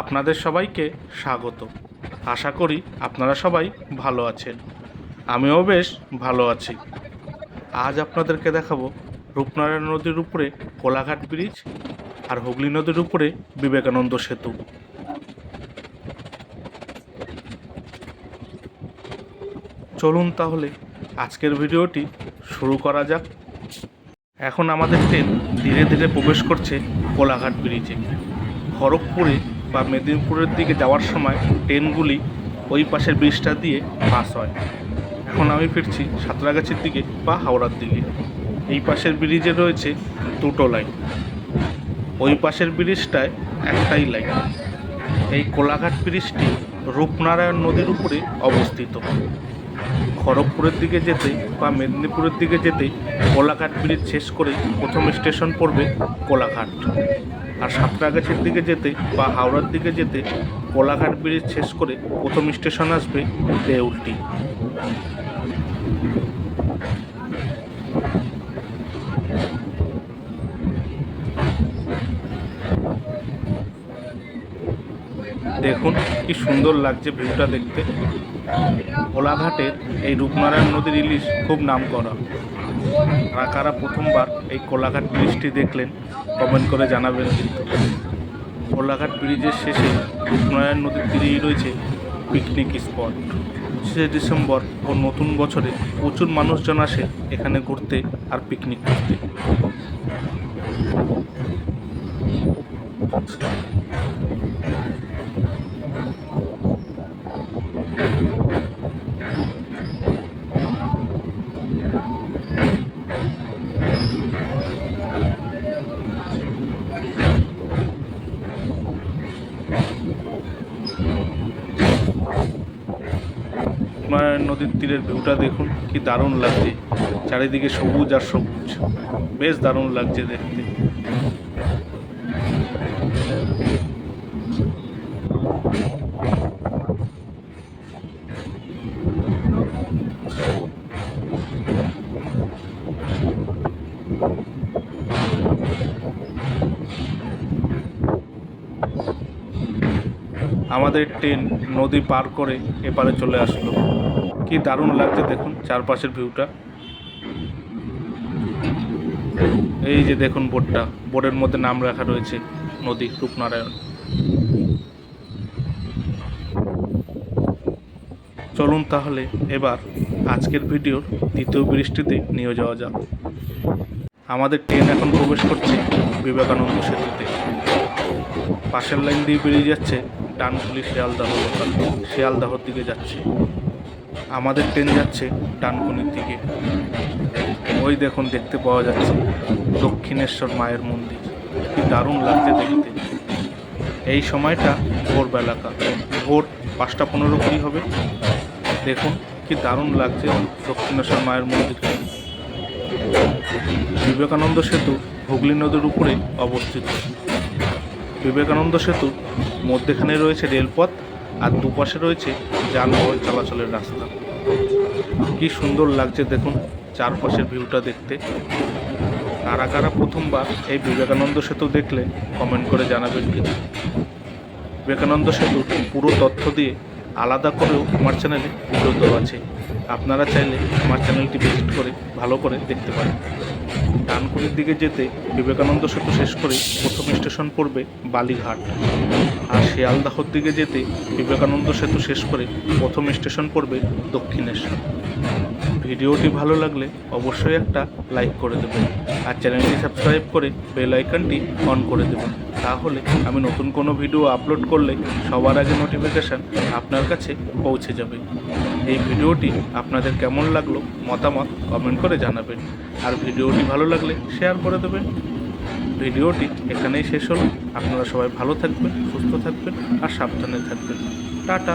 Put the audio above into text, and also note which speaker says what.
Speaker 1: আপনাদের সবাইকে স্বাগত। আশা করি আপনারা সবাই ভালো আছেন। আমিও বেশ ভালো আছি। আজ আপনাদেরকে দেখাবো রূপনারায়ণ নদীর উপরে কোলাঘাট ব্রিজ আর হুগলি নদীর উপরে বিবেকানন্দ সেতু। চলুন তাহলে আজকের ভিডিওটি শুরু করা যাক। এখন আমাদের ট্রেন ধীরে ধীরে প্রবেশ করছে কোলাঘাট ব্রিজে। খড়গপুরে বা মেদিনীপুরের দিকে যাওয়ার সময় ট্রেনগুলি ওই পাশের ব্রিজটা দিয়ে পাস হয়। এখন আমি ফিরছি সাঁতরাগাছির দিকে বা হাওড়ার দিকে। এই পাশের ব্রিজে রয়েছে দুটো লাইন ওই পাশের ব্রিজটায় একটাই লাইন এই কোলাঘাট ব্রিজটি রূপনারায়ণ নদীর উপরে অবস্থিত। খড়গপুরের দিকে যেতে বা মেদিনীপুরের দিকে যেতে কোলাঘাট ব্রিজ শেষ করে প্রথম স্টেশন পড়বে কোলাঘাট। আর সাঁতরাগাছির দিকে যেতে বা হাওড়ার দিকে যেতে কোলাঘাট ব্রিজ শেষ করে প্রথম স্টেশন আসবে দেউলটি। দেখুন কি সুন্দর লাগছে ভিউটা দেখতে। কোলাঘাটের এই রূপনারায়ণ নদীর ইলিশ খুব নাম করা কারা কারা প্রথমবার এই কোলাঘাট ব্রিজটি দেখলেন কমেন্ট করে জানাবেন কিন্তু। কোলাঘাট ব্রিজের শেষে রূপনারায়ণ নদীর তীরেই রয়েছে পিকনিক স্পট পঁচিশে ডিসেম্বর ও নতুন বছরে প্রচুর মানুষজন আসে এখানে ঘুরতে আর পিকনিক করতে। নদীর তীরের ভিউটা দেখুন, কি দারুণ লাগছে। চারিদিকে সবুজ আর সবুজ। বেশ দারুণ লাগছে দেখতে। আমাদের ট্রেন নদী পার করে এপারে চলে আসলো। কি দারুণ লাগছে দেখুন চারপাশের ভিউটা। এই যে দেখুন বোর্ডটা বোর্ডের মধ্যে নাম রাখা রয়েছে নদী, রূপনারায়ণ। চলুন তাহলে এবার আজকের ভিডিওর দ্বিতীয় বৃষ্টিতে নিয়ে যাওয়া যাক। আমাদের ট্রেন এখন প্রবেশ করছে বিবেকানন্দ সেতুতে। পাশের লাইন দিয়ে বেরিয়ে যাচ্ছে ডানকুলি শিয়ালদাহ লোকাল শিয়ালদাহর দিকে যাচ্ছে। আমাদের ট্রেন যাচ্ছে ডানকুনির দিকে। ওই দেখুন, দেখতে পাওয়া যাচ্ছে দক্ষিণেশ্বর মায়ের মন্দির। কি দারুণ লাগছে দেখতে। এই সময়টা ভোরবেলাকা ভোর পাঁচটা পনেরো কুড়ি হবে। দেখুন, কি দারুণ লাগছে দক্ষিণেশ্বর মায়ের মন্দিরটা বিবেকানন্দ সেতু হুগলি নদীর উপরে অবস্থিত। বিবেকানন্দ সেতুর মধ্যেখানে রয়েছে রেলপথ আর দুপাশে রয়েছে যানবাহন চলাচলের রাস্তা। কি সুন্দর লাগছে দেখুন চারপাশের ভিউটা দেখতে। কারা কারা প্রথমবার এই বিবেকানন্দ সেতু দেখলে কমেন্ট করে জানাবেন কিন্তু বিবেকানন্দ সেতুর পুরো তথ্য দিয়ে আলাদা করেও আমার চ্যানেলে ভিডিও দেওয়া আছে। আপনারা চাইলে আমার চ্যানেলটি ভিজিট করে ভালো করে দেখতে পারেন। ডানকুনির দিকে যেতে বিবেকানন্দ সেতু শেষ করে প্রথম স্টেশন পড়বে বালিঘাট। আর শিয়ালদাহর দিকে যেতে বিবেকানন্দ সেতু শেষ করে প্রথম স্টেশন পড়বে দক্ষিণেশ্বর। ভিডিওটি ভালো লাগলে অবশ্যই একটা লাইক করে দেবেন। আর চ্যানেলটি সাবস্ক্রাইব করে বেল আইকনটি অন করে দেবেন। তাহলে আমি নতুন কোনো ভিডিও আপলোড করলে সবার আগে নোটিফিকেশান আপনার কাছে পৌঁছে যাবে। এই ভিডিওটি আপনাদের কেমন লাগল মতামত কমেন্ট করে জানাবেন। আর ভিডিওটি ভালো লাগলে শেয়ার করে দেবেন। ভিডিওটি এখানেই শেষ হলো। আপনারা সবাই ভালো থাকবেন, সুস্থ থাকবেন আর সাবধানে থাকবেন। টাটা।